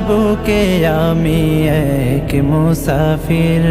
বুকে আমি এক মুসাফির।